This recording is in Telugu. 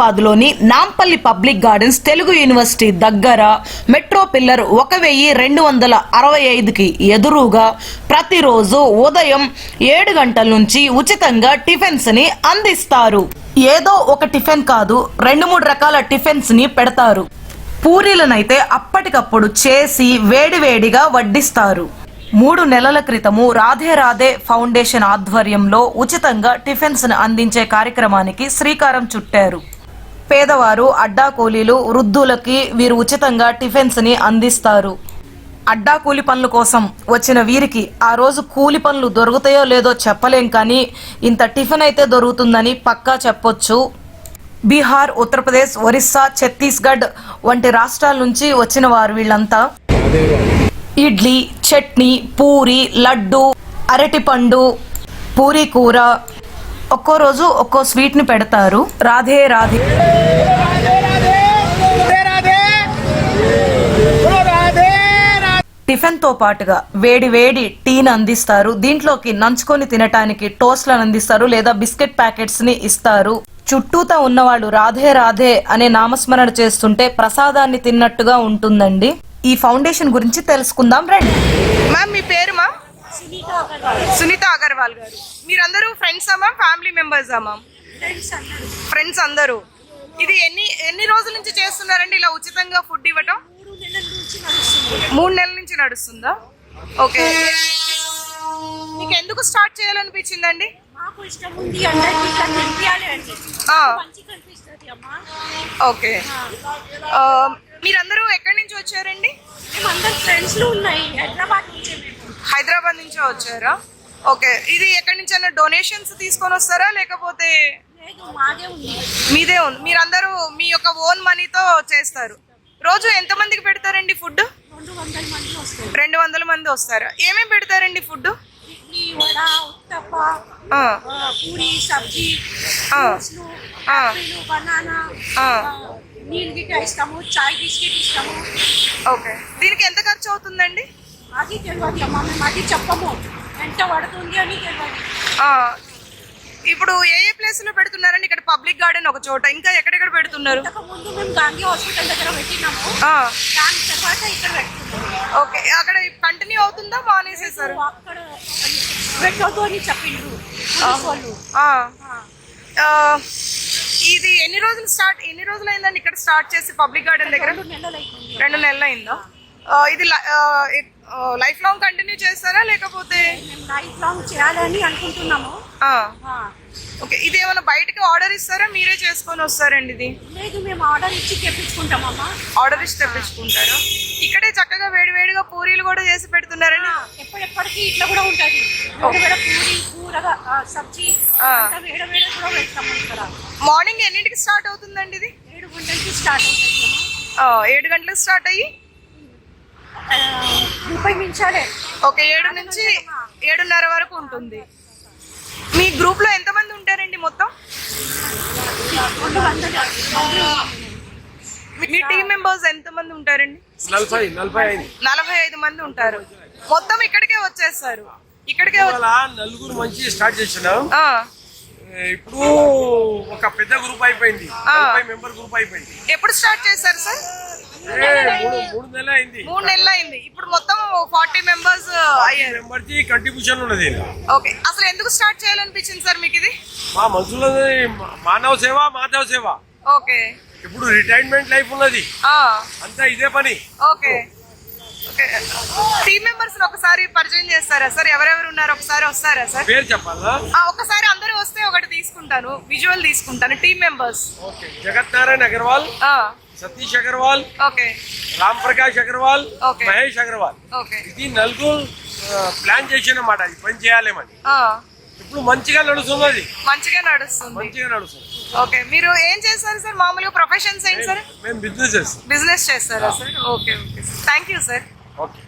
హైదరాబాద్లోని Nampally public gardens Telugu university దగ్గర మెట్రో పిల్లర్ ఒక వెయ్యి రెండు వందల అరవై ఐదుకి ఎదురుగా ప్రతిరోజు ఉదయం ఏడు గంటల నుంచి ఉచితంగా టిఫిన్స్ని అందిస్తారు. ఏదో ఒక టిఫిన్ కాదు రెండు మూడు రకాల టిఫిన్స్ని పెడతారు. పూరీలనైతే అప్పటికప్పుడు చేసి వేడివేడిగా వడ్డిస్తారు. మూడు నెలల క్రితము రాధే రాధే ఫౌండేషన్ ఆధ్వర్యంలో ఉచితంగా టిఫిన్స్ను అందించే కార్యక్రమానికి శ్రీకారం చుట్టారు. పేదవారు అడ్డా కూలీలు వృద్ధులకి వీరు ఉచితంగా టిఫిన్స్ని అందిస్తారు. అడ్డా కూలి పనుల కోసం వచ్చిన వీరికి ఆ రోజు కూలి పనులు దొరుకుతాయో లేదో చెప్పలేం కానీ ఇంత టిఫిన్ అయితే దొరుకుతుందని పక్కా చెప్పొచ్చు. బీహార్ ఉత్తరప్రదేశ్ ఒరిస్సా ఛత్తీస్గఢ్ వంటి రాష్ట్రాల నుంచి వచ్చిన వారు వీళ్ళంతా. ఇడ్లీ చట్నీ పూరి లడ్డు అరటిపండు పూరి కూర ఒక్కో రోజు ఒక్కో స్వీట్ని పెడతారు. రాధే రాధే. టిఫిన్తో పాటుగా వేడి వేడి టీని అందిస్తారు. దీంట్లోకి నంచుకొని తినటానికి టోస్ట్లను అందిస్తారు లేదా బిస్కెట్ ప్యాకెట్స్ని ఇస్తారు. చుట్టూతా ఉన్నవాళ్ళు రాధే రాధే అనే నామస్మరణ చేస్తుంటే ప్రసాదాన్ని తిన్నట్టుగా ఉంటుందండి. ఈ ఫౌండేషన్ గురించి తెలుసుకుందాం రండి. మ్యామ్ మీ పేరు మా సునీత అగర్వాల్. గారు. మీరందరూ friends ma'am family members ma'am friends అందరూ. ఇది ఎన్ని ఎన్ని రోజుల నుంచి చేస్తున్నారండి ఇలా ఉచితంగా ఫుడ్ ఇవ్వటం? మూడు నెలల నుంచి నడుస్తుందా. ఓకే మీకు ఎందుకు స్టార్ట్ చేయాలనిపించిందండి? అమ్మా. ఓకే మీరందరూ ఎక్కడి నుంచి వచ్చారండి? ఫ్రెండ్స్ ఉన్నాయి హైదరాబాద్ నుంచి హైదరాబాద్ నుంచే వచ్చారా? ఓకే ఇది ఎక్కడి నుంచి డొనేషన్స్ తీసుకొని వస్తారా లేకపోతే మాదే ఉంది. మీరందరూ మీ యొక్క ఓన్ మనీతో చేస్తారు. రోజు ఎంతమందికి పెడతారండి ఫుడ్ రెండు వందల మంది వస్తారు. ఏమేమి పెడతారండి ఫుడ్ పూరి సబ్జీ బనానా ఆ. నీళ్ళు గిట్ట ఇస్తాము చాయ్ బిస్కెట్ ఇస్తాము ఓకే దీనికి ఎంత ఖర్చు అవుతుందండి? అది తెలియదు అమ్మా మేము అది చెప్పము. ఎంత పడుతుంది అని తెలియదు ఇప్పుడు ఏ ఏ ప్లేస్లో పెడుతున్నారండి? ఇక్కడ పబ్లిక్ గార్డెన్ ఒక చోట ఇంకా ఎక్కడెక్కడ పెడుతున్నారు? ముందు మేము గాంధీ హాస్పిటల్ దగ్గర పెట్టినాము. దాని తర్వాత ఇక్కడ పెట్టుకున్నాము ఓకే అక్కడ కంటిన్యూ అవుతుందా? మానేసేసారు? అక్కడ పెట్టొద్దు అని చెప్పిండ్రు. వాళ్ళు ఇది ఎన్ని రోజులు స్టార్ట్ ఎన్ని రోజులు అయిందండి ఇక్కడ స్టార్ట్ చేసి పబ్లిక్ గార్డెన్ దగ్గర? రెండు నెలలు అయిందా ఇది లైఫ్ లాంగ్ కంటిన్యూ చేస్తారా లేకపోతే? లైఫ్ లాంగ్ చేయాలని అనుకుంటున్నాము. ఓకే ఇది ఏమైనా బయటకి ఆర్డర్ ఇస్తారా? మీరే చేసుకొని వస్తారండి ఇది? లేదు మేము ఆర్డర్ ఇచ్చి తెప్పించుకుంటామమ్మా ఆర్డర్ ఇచ్చి తెప్పించుకుంటారా? ఇక్కడే చక్కగా వేడి వేడిగా పూరీలు కూడా చేసి పెడుతున్నారండి. ఎప్పటిప్పటికి ఇట్లా కూడా ఉంటుంది. పూరి కూరగా సబ్జీ ఆ. అంతా వేడ వేడ కూడా పెడతాము ఇక్కడ. మార్నింగ్ ఎన్నింటికి స్టార్ట్ అవుతుందండి ఇది? ఏడు గంటలకి స్టార్ట్ అవుతుంది ఏడు గంటలకు స్టార్ట్ అయ్యి? ముప్పై నిమిషాలే. ఓకే ఏడు నుంచి ఏడున్నర వరకు ఉంటుంది. మీ గ్రూప్లో ఎంతమంది ఉంటారండి మొత్తం? మీ- మీ టీం మెంబర్స్ ఎంతమంది ఉంటారండి? నలభై ఐదు. నలభై ఐదు మంది ఉంటారు. మొత్తం ఇక్కడికే వచ్చేస్తారు. ఇక్కడికే నలుగురు మంచి స్టార్ట్ చేసినాం. ఇప్పుడు ఒక పెద్ద గ్రూప్ అయిపోయింది. మెంబర్ గ్రూప్ అయిపోయింది. ఎప్పుడు స్టార్ట్ చేశారు సార్? మూడు నెలలు అయింది. ఇప్పుడు మొత్తం ఫార్టీ మెంబర్స్ అయ్యారు. కంట్రిబ్యూషన్ ఉన్నది ఓకే. అసలు ఎందుకు స్టార్ట్ చేయాలనిపించింది సార్ మీకు ఇది? మా మనుషులది మానవ సేవ మాధవ సేవ. ఓకే. ఇప్పుడు రిటైర్మెంట్ లైఫ్ ఉన్నది. అంతా ఇదే పని. ఓకే. ఓకే. టీం మెంబర్స్ ఒకసారి పరిచయం చేస్తారా సార్? ఎవరెవరు ఉన్నారు? ఒకసారి వస్తారా సార్? పేరు చెప్పాలా? ఒకసారి అందరూ వస్తే ఒకటి తీసుకుంటాను. విజువల్ తీసుకుంటాను. Team members okay. Jagat Narayana Agarwal Satish Agarwal okay. Ram Prakash Agarwal. Mahesh Agarwal. Okay. ఇది నలుగురు ప్లాన్ చేసినమాట ఈ పని చేయాలేమని. ఇప్పుడు మంచిగా నడుస్తున్నది మంచిగా నడుస్తుంది. మంచిగా నడుస్తుంది. ఓకే. మీరు ఏం చేస్తారు సార్? మామూలుగా ప్రొఫెషన్స్ ఏంటి సార్? మేము బిజినెస్ చేస్తాం. బిజినెస్ చేస్తారా sir? Okay okay. Thank you sir okay.